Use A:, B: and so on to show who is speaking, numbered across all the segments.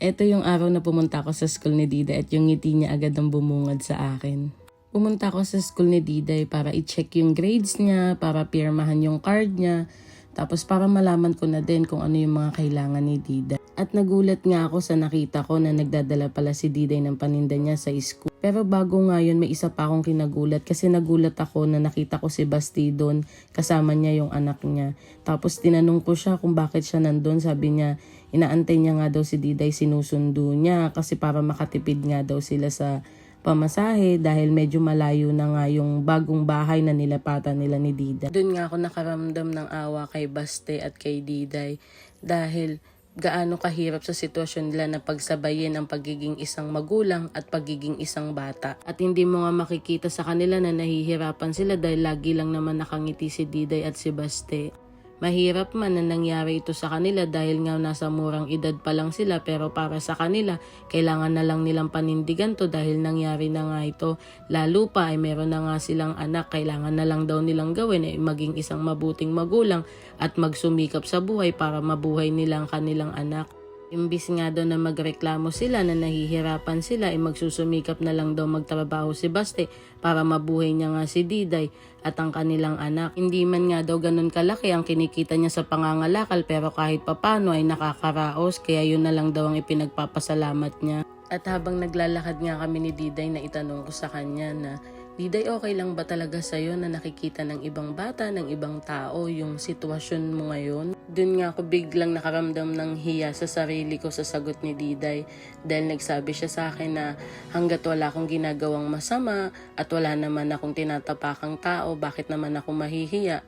A: Ito yung araw na pumunta ako sa school ni Diday at yung ngiti niya agad ang bumungad sa akin. Pumunta ako sa school ni Diday para i-check yung grades niya, para pirmahan yung card niya, tapos para malaman ko na din kung ano yung mga kailangan ni Diday. At nagulat nga ako sa nakita ko na nagdadala pala si Diday ng paninda niya sa school. Pero bago nga yun, may isa pa akong kinagulat kasi nagulat ako na nakita ko si Basti doon kasama niya yung anak niya. Tapos tinanong ko siya kung bakit siya nandun. Sabi niya, inaantay niya nga daw si Diday, sinusundo niya kasi para makatipid nga daw sila sa pamasahe dahil medyo malayo na nga yung bagong bahay na nilapatan nila ni Diday. Doon nga ako nakaramdam ng awa kay Baste at kay Diday dahil gaano kahirap sa sitwasyon nila na pagsabayin ang pagiging isang magulang at pagiging isang bata. At hindi mo nga makikita sa kanila na nahihirapan sila dahil lagi lang naman nakangiti si Diday at si Baste. Mahirap man na nangyari ito sa kanila dahil nga nasa murang edad pa lang sila pero para sa kanila, kailangan na lang nilang panindigan to dahil nangyari na nga ito. Lalo pa ay meron na nga silang anak, kailangan na lang daw nilang gawin ay maging isang mabuting magulang at magsumikap sa buhay para mabuhay nilang kanilang anak. Imbis nga daw na magreklamo sila na nahihirapan sila ay magsusumikap na lang daw magtrabaho si Baste para mabuhay niya nga si Diday at ang kanilang anak. Hindi man nga daw ganun kalaki ang kinikita niya sa pangangalakal pero kahit papano ay nakakaraos kaya yun na lang daw ang ipinagpapasalamat niya. At habang naglalakad nga kami ni Diday na itanong ko sa kanya na Diday, okay lang ba talaga sa'yo na nakikita ng ibang bata, ng ibang tao, yung sitwasyon mo ngayon? Doon nga ako biglang nakaramdam ng hiya sa sarili ko sa sagot ni Diday dahil nagsabi siya sa akin na hanggat wala akong ginagawang masama at wala naman akong tinatapakang tao, bakit naman ako mahihiya?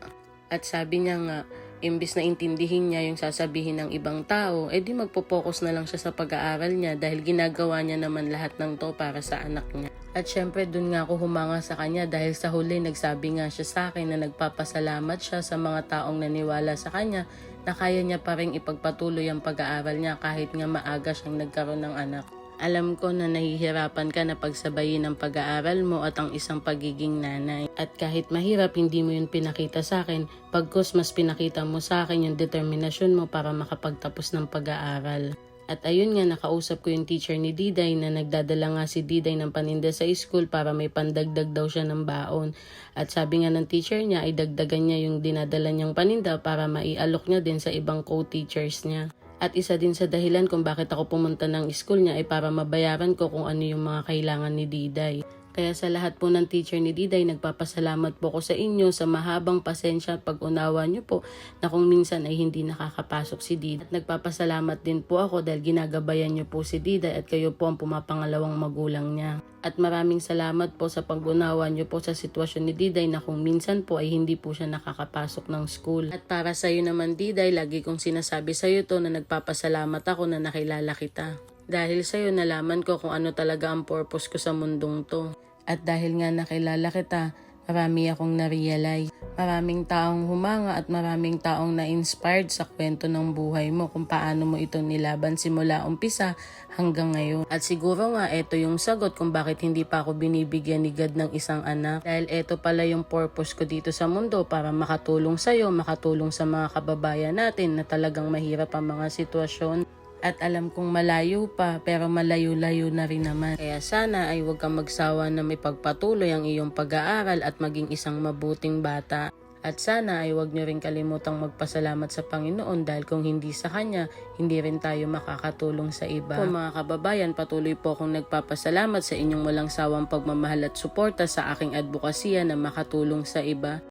A: At sabi niya nga, imbis na intindihin niya yung sasabihin ng ibang tao, edi magpo-focus na lang siya sa pag-aaral niya dahil ginagawa niya naman lahat ng to para sa anak niya. At syempre dun nga ako humanga sa kanya dahil sa huli nagsabi nga siya sa akin na nagpapasalamat siya sa mga taong naniwala sa kanya na kaya niya pa rin ipagpatuloy ang pag-aaral niya kahit nga maaga siyang nagkaroon ng anak. Alam ko na nahihirapan ka na pagsabayin ang pag-aaral mo at ang isang pagiging nanay. At kahit mahirap, hindi mo yun pinakita sa akin. Pagkus mas pinakita mo sa akin yung determinasyon mo para makapagtapos ng pag-aaral. At ayun nga, nakausap ko yung teacher ni Diday na nagdadala nga si Diday ng paninda sa school para may pandagdag daw siya ng baon. At sabi nga ng teacher niya ay dagdagan niya yung dinadala niyang paninda para maialok niya din sa ibang co-teachers niya. At isa din sa dahilan kung bakit ako pumunta ng school niya ay para mabayaran ko kung ano yung mga kailangan ni Diday. Kaya sa lahat po ng teacher ni Diday, nagpapasalamat po ko sa inyo sa mahabang pasensya at pag-unawa niyo po na kung minsan ay hindi nakakapasok si Diday. At nagpapasalamat din po ako dahil ginagabayan niyo po si Diday at kayo po ang pumapangalawang magulang niya. At maraming salamat po sa pag-unawa niyo po sa sitwasyon ni Diday na kung minsan po ay hindi po siya nakakapasok ng school. At para sa iyo naman Diday, lagi kong sinasabi sa iyo to na nagpapasalamat ako na nakilala kita. Dahil sa iyo nalaman ko kung ano talaga ang purpose ko sa mundong to. At dahil nga nakilala kita, marami akong na-realize. Maraming taong humanga at maraming taong na-inspired sa kwento ng buhay mo kung paano mo ito nilaban simula umpisa hanggang ngayon. At siguro nga ito yung sagot kung bakit hindi pa ako binibigyan ni God ng isang anak. Dahil ito pala yung purpose ko dito sa mundo para makatulong sa'yo, makatulong sa mga kababayan natin na talagang mahirap ang mga sitwasyon at alam kong malayo pa pero malayo-layo na rin naman. Kaya sana ay huwag kang magsawa na may pagpatuloy ang iyong pag-aaral at maging isang mabuting bata. At sana ay huwag nyo rin kalimutang magpasalamat sa Panginoon dahil kung hindi sa Kanya, hindi rin tayo makakatulong sa iba. Po mga kababayan, patuloy po akong nagpapasalamat sa inyong walang sawang pagmamahal at suporta sa aking advokasya na makatulong sa iba.